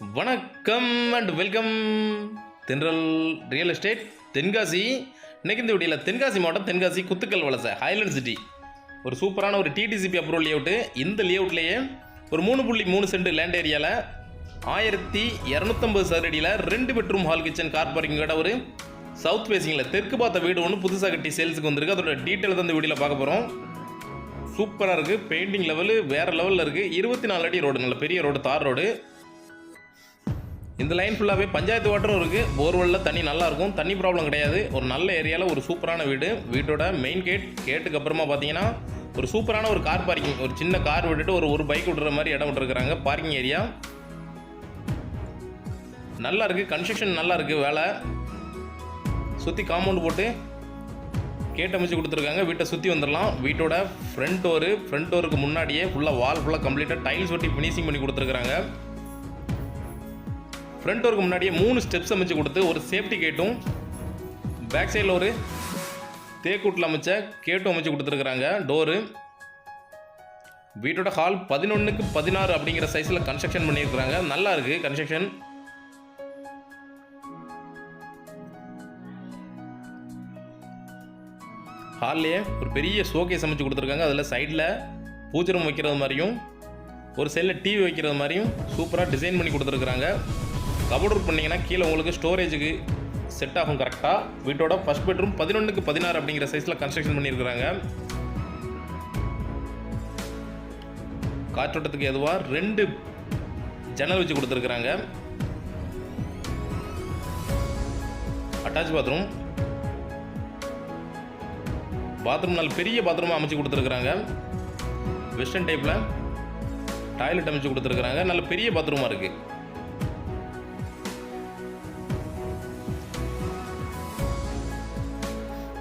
வணக்கம் and welcome Thendral real estate Tenkasi. இன்னைக்கு இந்த வீடியோவில் தென்காசி மாவட்டம் தென்காசி குத்துக்கல் வலசை ஹைலண்ட் சிட்டி ஒரு சூப்பரான ஒரு டிடிசிபி அப்ரூவல் லேஅவுட்டு இந்த லேஅவுட்லேயே ஒரு மூணு புள்ளி மூணு சென்ட் லேண்ட் ஏரியாவில் ஆயிரத்தி இரநூத்தம்பது சதுரடியில் ரெண்டு பெட்ரூம் ஹால் கிச்சன் கார் பார்க்கிங்கோட ஒரு சவுத் ஃபேசிங்கில் தெற்கு பார்த்த வீடு ஒன்று புதுசாக கட்டி சேல்ஸுக்கு வந்திருக்கு. அதோட டீட்டெயில் தான் இந்த வீடியோவில் பார்க்க போகிறோம் சூப்பராக இருக்குது பெயிண்டிங் லெவலு வேறு லெவலில் இருக்குது இருபத்தி நாலு அடி ரோடு நல்ல பெரிய ரோடு தார் ரோடு இந்த லைன் ஃபுல்லாகவே பஞ்சாயத்து வாட்டரும் இருக்குது போர்வெல்லில் தண்ணி நல்லா இருக்கும். தண்ணி ப்ராப்ளம் கிடையாது. ஒரு நல்ல ஏரியாவில் ஒரு சூப்பரான வீடு. வீட்டோட மெயின் கேட் கேட்டுக்கு அப்புறமா பார்த்தீங்கன்னா ஒரு சூப்பரான ஒரு கார் பார்க்கிங் ஒரு சின்ன கார் விட்டுட்டு ஒரு ஒரு பைக் விடுற மாதிரி இடம் விட்டுருக்குறாங்க. பார்க்கிங் ஏரியா நல்லா இருக்குது கன்ஸ்ட்ரக்ஷன் நல்லா இருக்குது வேலை. சுற்றி காம்பவுண்ட் போட்டு கேட் அமைச்சு கொடுத்துருக்காங்க. வீட்டை சுற்றி வந்துடலாம். வீட்டோட ஃப்ரண்ட் டோரு ஃப்ரண்ட் டோருக்கு முன்னாடியே ஃபுல்லாக வால் ஃபுல்லாக கம்ப்ளீட்டாக டைல்ஸ் ஒட்டி ஃபினிஷிங் பண்ணி கொடுத்துருக்காங்க ஃப்ரண்ட் டோருக்கு முன்னாடியே மூணு ஸ்டெப்ஸ் அமைச்சு கொடுத்து ஒரு சேஃப்டி கேட்டும் பேக் சைடில் ஒரு தேக்கூட்டில் அமைச்ச கேட்டும் அமைச்சு கொடுத்துருக்குறாங்க. டோரு வீட்டோட ஹால் பதினொன்றுக்கு பதினாறு அப்படிங்கிற சைஸில் கன்ஸ்ட்ரக்ஷன் பண்ணியிருக்கிறாங்க. நல்லா இருக்குது கன்ஸ்ட்ரக்ஷன் ஹால்லையே ஒரு பெரிய ஷோகேஸ் அமைச்சு கொடுத்துருக்காங்க. அதில் சைடில் பூஜை வைக்கிறது மாதிரியும் ஒரு சைடில் டிவி வைக்கிறது மாதிரியும் சூப்பராக டிசைன் பண்ணி கொடுத்துருக்குறாங்க. கபோர்ட் பண்ணிங்கன்னா கீழே உங்களுக்கு ஸ்டோரேஜுக்கு செட் ஆகும் கரெக்டாக வீட்டோட ஃபஸ்ட் பெட்ரூம் பதினொன்றுக்கு பதினாறு அப்படிங்கிற சைஸில் கன்ஸ்ட்ரக்ஷன் பண்ணியிருக்கிறாங்க. காற்றோட்டத்துக்கு எதுவாக ரெண்டு ஜன்னல் வச்சு கொடுத்துருக்குறாங்க. அட்டாச் பாத்ரூம் பாத்ரூம் நல்ல பெரிய பாத்ரூமாக அமைச்சு கொடுத்துருக்குறாங்க. வெஸ்டர்ன் டைப்பில் டாய்லெட் அமைச்சு கொடுத்துருக்குறாங்க. நல்ல பெரிய பாத்ரூமாக இருக்குது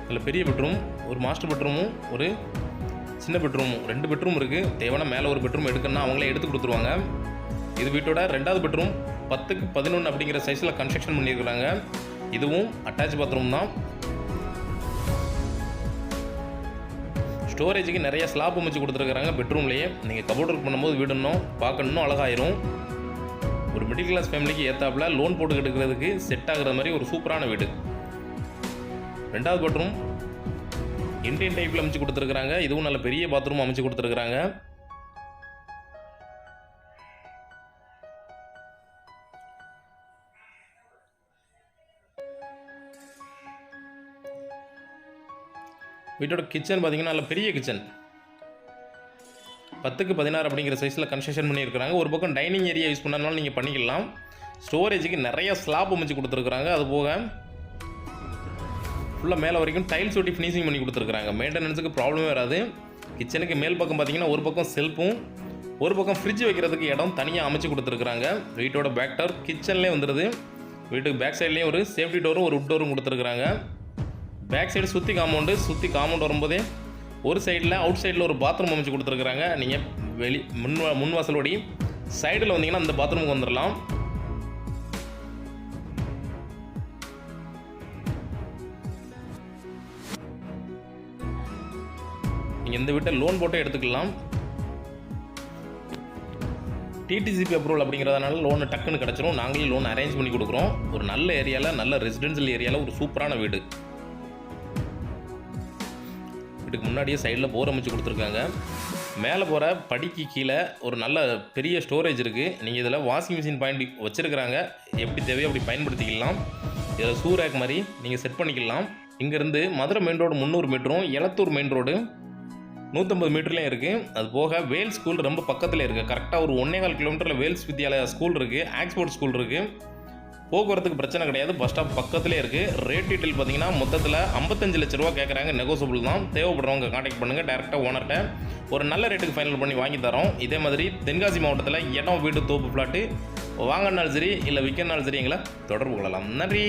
இதில் பெரிய பெட்ரூம் ஒரு மாஸ்டர் பெட்ரூமும் ஒரு சின்ன பெட்ரூமும் ரெண்டு பெட்ரூம் இருக்குது தேவையான மேலே ஒரு பெட்ரூம் எடுக்கணும்னா அவங்களே எடுத்து கொடுத்துருவாங்க. இது வீட்டோட ரெண்டாவது பெட்ரூம் பத்துக்கு பதினொன்று அப்படிங்கிற சைஸில் கன்ஸ்ட்ரக்ஷன் பண்ணியிருக்கிறாங்க. இதுவும் அட்டாச் பாத்ரூம் தான். ஸ்டோரேஜுக்கு நிறைய ஸ்லாப் அமைச்சு கொடுத்துருக்காங்க பெட்ரூம்லேயே நீங்கள் கபோர்ட் ஒர்க் பண்ணும்போது வீடு இன்னும் பார்க்க இன்னும் அழகாயிரும். ஒரு மிடில் கிளாஸ் ஃபேமிலிக்கு ஏற்றாப்புல லோன் போட்டு எடுக்கிறதுக்கு செட் ஆகுற மாதிரி ஒரு சூப்பரான வீடு. ரெண்டாவது பெட்ரூம் இண்டியன் டைப்பில் அமைச்சு கொடுத்துருக்குறாங்க. இதுவும் நல்ல பெரிய பாத்ரூம் அமைச்சு கொடுத்துருக்குறாங்க. வீட்டோட கிச்சன் பார்த்தீங்கன்னா நல்ல பெரிய கிச்சன் பத்துக்கு பதினாறு அப்படிங்கிற சைஸில் கன்ஸ்ட்ரக்ஷன் பண்ணியிருக்கிறாங்க. ஒரு பக்கம் டைனிங் ஏரியா யூஸ் பண்ணனாலும் நீங்கள் பண்ணிக்கலாம். ஸ்டோரேஜுக்கு நிறைய ஸ்லாப் அமைச்சு கொடுத்துருக்குறாங்க. அது போக ஃபுல்லாக மேலே வரைக்கும் டைல்ஸ் ஒட்டி ஃபினிஷிங் பண்ணி கொடுத்துருக்காங்க மெயின்டெனன்ஸுக்கு ப்ராப்ளமே வராது. கிச்சனுக்கு மேல் பக்கம் பார்த்தீங்கன்னா ஒரு பக்கம் செல்ஃபும் ஒரு பக்கம் ஃப்ரிட்ஜ் வைக்கிறதுக்கு இடம் தனியாக அமைச்சு கொடுத்துருக்குறாங்க. வீட்டோட பேக் டோர் கிச்சன்லேயே வந்துடுது வீட்டுக்கு பேக் சைட்லேயும் ஒரு சேஃப்டி டோரும் ஒரு உட் டோரும் கொடுத்துருக்குறாங்க. பேக் சைடு சுற்றி காம்பவுண்டு சுற்றி காம்பவுண்ட் வரும்போதே ஒரு சைடில் அவுட் சைடில் ஒரு பாத்ரூம் அமைச்சு கொடுத்துருக்குறாங்க. நீங்கள் வெளி முன் வா- முன் வாசலோடி சைடில் வந்தீங்கன்னா அந்த பாத்ரூமுக்கு வந்துடலாம் நீங்கள் இந்த வீட்டை லோன் போட்டே எடுத்துக்கலாம். டிடிசிபி அப்ரூவல் அப்படிங்கிறதுனால லோன் டக்குன்னு கிடச்சிரும். நாங்களே லோன் அரேஞ்ச் பண்ணி கொடுக்குறோம். ஒரு நல்ல ஏரியாவில் நல்ல ரெசிடென்ஷியல் ஏரியாவில் ஒரு சூப்பரான வீடு. வீட்டுக்கு முன்னாடியே சைடில் போர் அமைச்சு கொடுத்துருக்காங்க. மேலே போகிற படிக்கு கீழே ஒரு நல்ல பெரிய ஸ்டோரேஜ் இருக்குது நீங்கள் இதில் வாஷிங் மிஷின் பாயிண்ட் வச்சுருக்கிறாங்க. எப்படி தேவையோ அப்படி பயன்படுத்திக்கலாம். இதில் சூரேக் மாதிரி நீங்கள் செட் பண்ணிக்கலாம். இங்கேருந்து மதுரை மெயின் ரோடு முந்நூறு மீட்டரும் எலத்தூர் மெயின் ரோடு நூற்றம்பது மீட்டர்லேயும் இருக்குது அது போக வேல் ஸ்கூல் ரொம்ப பக்கத்தில் இருக்குது கரெக்டாக ஒரு ஒன்றே கால் கிலோமீட்டரில் வேல்ஸ் வித்யாலயா ஸ்கூல் இருக்குது ஆக்ஸ்போர்ட் ஸ்கூல் இருக்குது போக்குவரத்துக்கு பிரச்சனை கிடையாது. பஸ் ஸ்டாப் பக்கத்துலேயே இருக்குது ரேட் டீட்டெயில் பார்த்தீங்கன்னா மொத்தத்தில் ஐம்பத்தஞ்சு லட்ச ரூபா கேட்குறாங்க நெகோசபிள் தான். தேவைப்படுறவங்க காண்டாக்ட் பண்ணுங்கள் டேரெக்டாக ஓனர்கிட்ட ஒரு நல்ல ரேட்டுக்கு ஃபைனல் பண்ணி வாங்கி தரோம். இதே மாதிரி தென்காசி மாவட்டத்தில் இடம் வீடு தோப்பு ஃப்ளாட்டு வாங்கினாலும் சரி இல்லை விற்கனாலும் சரி எங்களை தொடர்பு கொள்ளலாம். நன்றி.